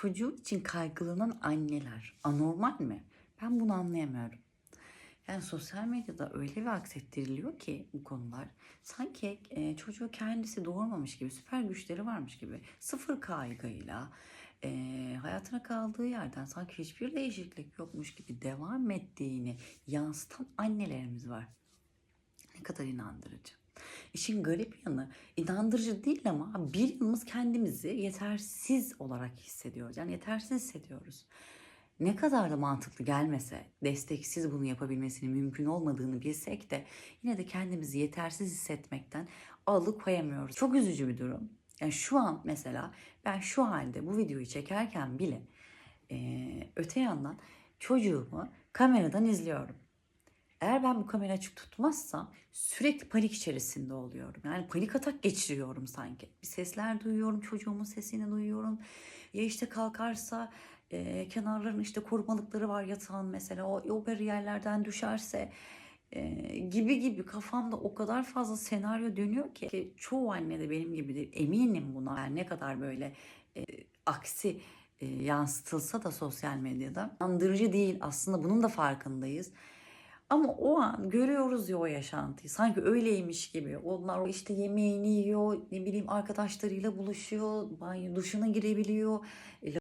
Çocuğu için kaygılanan anneler anormal mi? Ben bunu anlayamıyorum. Yani sosyal medyada öyle bir aksettiriliyor ki bu konular sanki e, çocuğu kendisi doğurmamış gibi süper güçleri varmış gibi sıfır kaygıyla e, hayatına kaldığı yerden sanki hiçbir değişiklik yokmuş gibi devam ettiğini yansıtan annelerimiz var. Ne kadar inandırıcı. İşin garip yanı inandırıcı değil ama bir yanımız kendimizi yetersiz olarak hissediyoruz. Yani yetersiz hissediyoruz. Ne kadar da mantıklı gelmese, desteksiz bunu yapabilmesinin mümkün olmadığını bilsek de yine de kendimizi yetersiz hissetmekten alıkoyamıyoruz. Çok üzücü bir durum. Yani şu an mesela ben şu halde bu videoyu çekerken bile eee, öte yandan çocuğumu kameradan izliyorum. Eğer ben bu kamerayı açık tutmazsam sürekli panik içerisinde oluyorum. Yani panik atak geçiriyorum sanki. Bir sesler duyuyorum, çocuğumun sesini duyuyorum. Ya işte kalkarsa e, kenarların işte korumalıkları var yatağın mesela o, o bariyerlerden düşerse e, gibi gibi kafamda o kadar fazla senaryo dönüyor ki, ki çoğu anne de benim gibidir. Eminim buna. Yani ne kadar böyle e, aksi e, yansıtılsa da sosyal medyada andırıcı değil. Aslında bunun da farkındayız. Ama o an görüyoruz ya o yaşantıyı. Sanki öyleymiş gibi. Onlar işte yemeğini yiyor, ne bileyim arkadaşlarıyla buluşuyor, banyo duşuna girebiliyor.